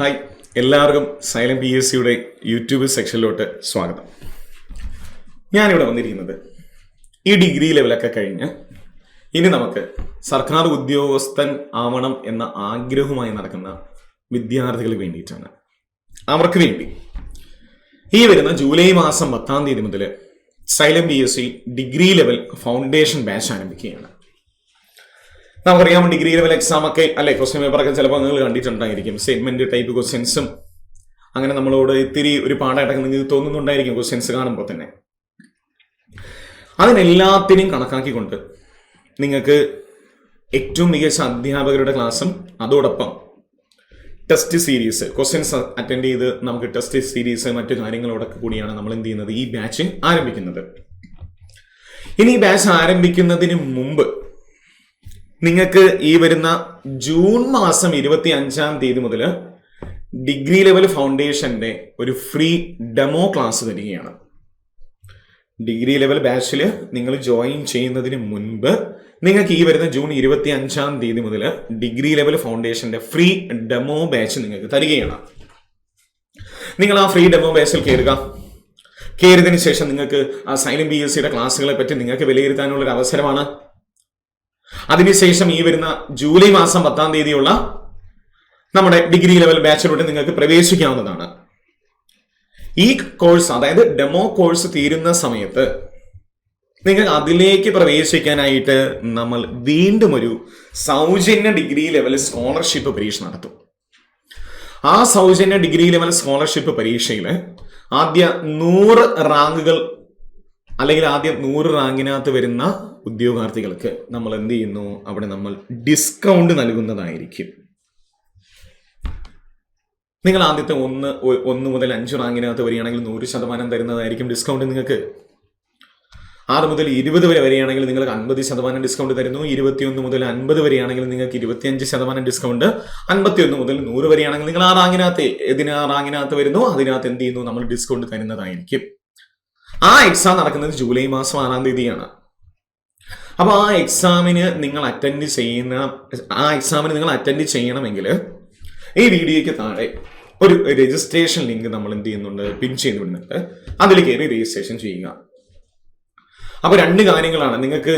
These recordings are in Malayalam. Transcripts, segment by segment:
ഹായ് എല്ലാവർക്കും സൈലം പി എസ് സിയുടെ യൂട്യൂബ് സെക്ഷനിലോട്ട് സ്വാഗതം. ഞാനിവിടെ വന്നിരിക്കുന്നത് ഈ ഡിഗ്രി ലെവലൊക്കെ കഴിഞ്ഞ് ഇനി നമുക്ക് സർക്കാർ ഉദ്യോഗസ്ഥൻ ആവണം എന്ന ആഗ്രഹവുമായി നടക്കുന്ന വിദ്യാർത്ഥികൾ വേണ്ടിയിട്ടാണ്. അവർക്ക് വേണ്ടി. ഈ വരുന്ന ജൂലൈ മാസം പത്താം തീയതി മുതൽ Xylem P S C degree level foundation batch ആരംഭിക്കുകയാണ്. നമുക്കറിയാം ഡിഗ്രി ലെവൽ എക്സാം ഒക്കെ അല്ലെ? ക്വസ്റ്റ്യൻ പേപ്പറൊക്കെ ചിലപ്പോൾ നിങ്ങൾ കണ്ടിട്ടുണ്ടായിരിക്കും. സ്റ്റേറ്റ്മെന്റ് ടൈപ്പ് ക്വസ്റ്റ്യൻസും അങ്ങനെ നമ്മളോട് ഇത്തിരി ഒരു പാടായിട്ടൊക്കെ നിങ്ങൾക്ക് തോന്നുന്നുണ്ടായിരിക്കും ക്വസ്റ്റ്യൻസ് കാണുമ്പോൾ തന്നെ. അതിനെല്ലാത്തിനെയും കണക്കാക്കിക്കൊണ്ട് നിങ്ങൾക്ക് ഏറ്റവും മികച്ച അധ്യാപകരുടെ ക്ലാസ്സും അതോടൊപ്പം ടെസ്റ്റ് സീരീസ് ക്വസ്റ്റ്യൻസ് അറ്റൻഡ് ചെയ്ത് നമുക്ക് ടെസ്റ്റ് സീരീസ് മറ്റു കാര്യങ്ങളോടൊക്കെ കൂടിയാണ് നമ്മൾ എന്ത് ചെയ്യുന്നത്? ഈ ബാച്ച് ആരംഭിക്കുന്നത്. ഇനി ഈ ബാച്ച് ആരംഭിക്കുന്നതിന് മുമ്പ് നിങ്ങൾക്ക് ഈ വരുന്ന ജൂൺ മാസം ഇരുപത്തി അഞ്ചാം തീയതി മുതൽ ഡിഗ്രി ലെവൽ ഫൗണ്ടേഷന്റെ ഒരു ഫ്രീ ഡെമോ ക്ലാസ് തരികയാണ് ഡിഗ്രി ലെവൽ ബാച്ചിൽ നിങ്ങൾ ജോയിൻ ചെയ്യുന്നതിന് മുൻപ് നിങ്ങൾക്ക് ഈ വരുന്ന ജൂൺ ഇരുപത്തി അഞ്ചാം തീയതി മുതൽ ഡിഗ്രി ലെവൽ ഫൗണ്ടേഷന്റെ ഫ്രീ ഡെമോ ബാച്ച് നിങ്ങൾക്ക് തരികയാണ്. നിങ്ങൾ ആ ഫ്രീ ഡെമോ ബാച്ചിൽ കയറുക കയറിയതിനു ശേഷം നിങ്ങൾക്ക് ആ സൈലം ബി എസ് സിയുടെ ക്ലാസ്സുകളെ പറ്റി നിങ്ങൾക്ക് വിലയിരുത്താനുള്ള ഒരു അവസരമാണ്. അതിനുശേഷം ഈ വരുന്ന ജൂലൈ മാസം പത്താം തീയതിയുള്ള നമ്മുടെ ഡിഗ്രി ലെവൽ ബാച്ചിലൂടെ നിങ്ങൾക്ക് പ്രവേശിക്കാവുന്നതാണ്. ഈ കോഴ്സ് അതായത് ഡെമോ കോഴ്സ് തീരുന്ന സമയത്ത് നിങ്ങൾ അതിലേക്ക് പ്രവേശിക്കാനായിട്ട് നമ്മൾ വീണ്ടും ഒരു സൗജന്യ ഡിഗ്രി ലെവൽ സ്കോളർഷിപ്പ് പരീക്ഷ നടത്തും. ആ സൗജന്യ ഡിഗ്രി ലെവൽ സ്കോളർഷിപ്പ് പരീക്ഷയിൽ ആദ്യ നൂറ് റാങ്കുകൾ അല്ലെങ്കിൽ ആദ്യം നൂറ് റാങ്കിനകത്ത് വരുന്ന ഉദ്യോഗാർത്ഥികൾക്ക് നമ്മൾ എന്ത് ചെയ്യുന്നു? അവിടെ നമ്മൾ ഡിസ്കൗണ്ട് നൽകുന്നതായിരിക്കും. നിങ്ങൾ ആദ്യത്തെ ഒന്ന് ഒന്ന് മുതൽ അഞ്ച് റാങ്കിനകത്ത് വരികയാണെങ്കിൽ നൂറ് ശതമാനം തരുന്നതായിരിക്കും ഡിസ്കൗണ്ട് നിങ്ങൾക്ക്. ആറ് മുതൽ ഇരുപത് വരെ വരികയാണെങ്കിൽ നിങ്ങൾക്ക് അൻപത് ശതമാനം ഡിസ്കൗണ്ട് തരുന്നു. ഇരുപത്തിയൊന്ന് മുതൽ അൻപത് വരെയാണെങ്കിൽ നിങ്ങൾക്ക് ഇരുപത്തിയഞ്ച് ശതമാനം ഡിസ്കൗണ്ട് അൻപത്തിയൊന്ന് മുതൽ നൂറ് വരെയാണെങ്കിൽ നിങ്ങൾ ആ റാങ്കിനകത്ത് ഏതിന് ആ റാങ്കിനകത്ത് വരുന്നു? അതിനകത്ത് എന്ത് ചെയ്യുന്നു? നമ്മൾ ഡിസ്കൗണ്ട് തരുന്നതായിരിക്കും. ആ എക്സാം നടക്കുന്നത് ജൂലൈ മാസം ആറാം തീയതിയാണ്. അപ്പോൾ ആ എക്സാമിന് നിങ്ങൾ അറ്റൻഡ് ചെയ്യുന്ന ആ എക്സാമിന് നിങ്ങൾ അറ്റൻഡ് ചെയ്യണമെങ്കിൽ ഈ വീഡിയോയ്ക്ക് താഴെ ഒരു രജിസ്ട്രേഷൻ ലിങ്ക് നമ്മൾ എന്ത് ചെയ്യുന്നുണ്ട്? പിൻ ചെയ്ത് വിടുന്നുണ്ട് അതിൽ കയറി രജിസ്ട്രേഷൻ ചെയ്യുക. അപ്പോൾ രണ്ട് കാര്യങ്ങളാണ്. നിങ്ങൾക്ക്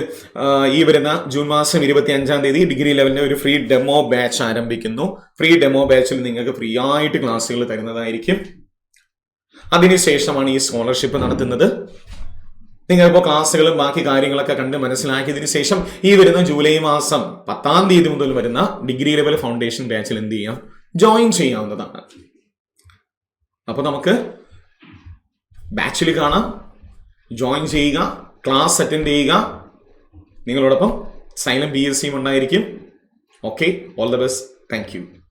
ഈ വരുന്ന ജൂൺ മാസം ഇരുപത്തി അഞ്ചാം തീയതി ഡിഗ്രി ലെവലിന്റെ ഒരു ഫ്രീ ഡെമോ ബാച്ച് ആരംഭിക്കുന്നു. ഫ്രീ ഡെമോ ബാച്ചിൽ നിങ്ങൾക്ക് ഫ്രീ ആയിട്ട് ക്ലാസ്സുകൾ തരുന്നതായിരിക്കും. അതിനുശേഷമാണ് ഈ സ്കോളർഷിപ്പ് നടത്തുന്നത്. നിങ്ങളിപ്പോൾ ക്ലാസ്സുകളും ബാക്കി കാര്യങ്ങളൊക്കെ കണ്ട് മനസ്സിലാക്കിയതിനു ശേഷം ഈ വരുന്ന ജൂലൈ മാസം പത്താം തീയതി മുതൽ വരുന്ന ഡിഗ്രി ലെവൽ ഫൗണ്ടേഷൻ ബാച്ചിൽ എന്ത് ചെയ്യാം? ജോയിൻ ചെയ്യാവുന്നതാണ്. അപ്പോൾ നമുക്ക് ബാച്ചിൽ കാണാം. ജോയിൻ ചെയ്യുക ക്ലാസ് അറ്റൻഡ് ചെയ്യുക. നിങ്ങളോടൊപ്പം സൈലം ബി എസ് സിയും ഉണ്ടായിരിക്കും. Okay all the best thank you